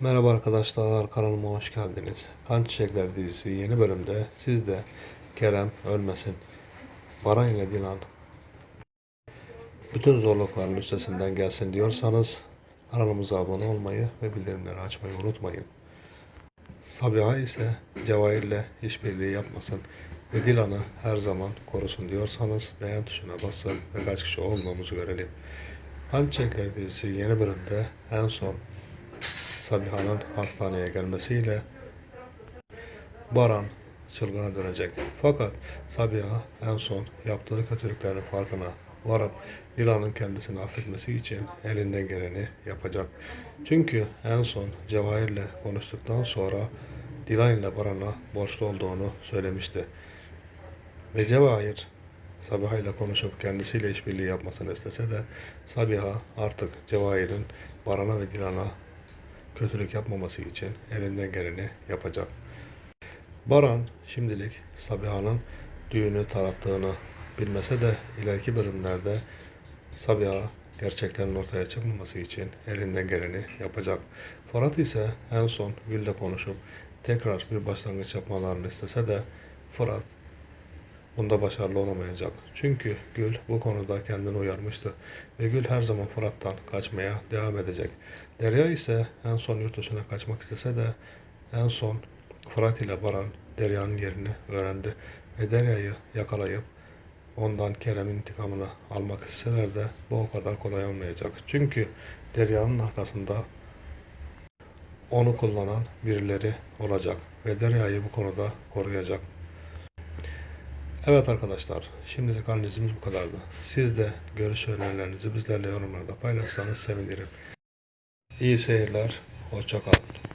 Merhaba arkadaşlar, kanalıma hoş geldiniz. Kan Çiçekler dizisi yeni bölümde siz de Kerem ölmesin, Baran ile Dilan bütün zorlukların üstesinden gelsin diyorsanız kanalımıza abone olmayı ve bildirimleri açmayı unutmayın. Sabiha ise Cevahir'le işbirliği yapmasın ve Dilan'ı her zaman korusun diyorsanız beğen tuşuna basın ve kaç kişi olduğumuzu görelim. Kan Çiçekler dizisi yeni bölümde en son Sabiha'nın hastaneye gelmesiyle Baran çılgına dönecek. Fakat Sabiha en son yaptığı kötülüklerin farkına varıp Dilan'ın kendisini affetmesi için elinden geleni yapacak. Çünkü en son Cevahir'le konuştuktan sonra Dilan ile Baran'a borçlu olduğunu söylemişti. Ve Cevahir Sabiha ile konuşup kendisiyle işbirliği yapmasını istese de Sabiha artık Cevahir'in Baran'a ve Dilan'a kötülük yapmaması için elinden geleni yapacak. Baran şimdilik Sabiha'nın düğünü tarattığını bilmese de ileriki bölümlerde Sabiha gerçeklerin ortaya çıkmaması için elinden geleni yapacak. Fırat ise en son Gül'le konuşup tekrar bir başlangıç yapmalarını istese de Fırat bunda başarılı olamayacak. Çünkü Gül bu konuda kendini uyarmıştı ve Gül her zaman Fırat'tan kaçmaya devam edecek. Derya ise en son yurt dışına kaçmak istese de en son Fırat ile Baran Derya'nın yerini öğrendi ve Derya'yı yakalayıp ondan Kerem'in intikamını almak isteseler de bu o kadar kolay olmayacak. Çünkü Derya'nın arkasında onu kullanan birileri olacak ve Derya'yı bu konuda koruyacak. Evet arkadaşlar, şimdilik analizimiz bu kadardı. Siz de görüş önerilerinizi bizlerle yorumlarda paylaşsanız sevinirim. İyi seyirler, hoşça kalın.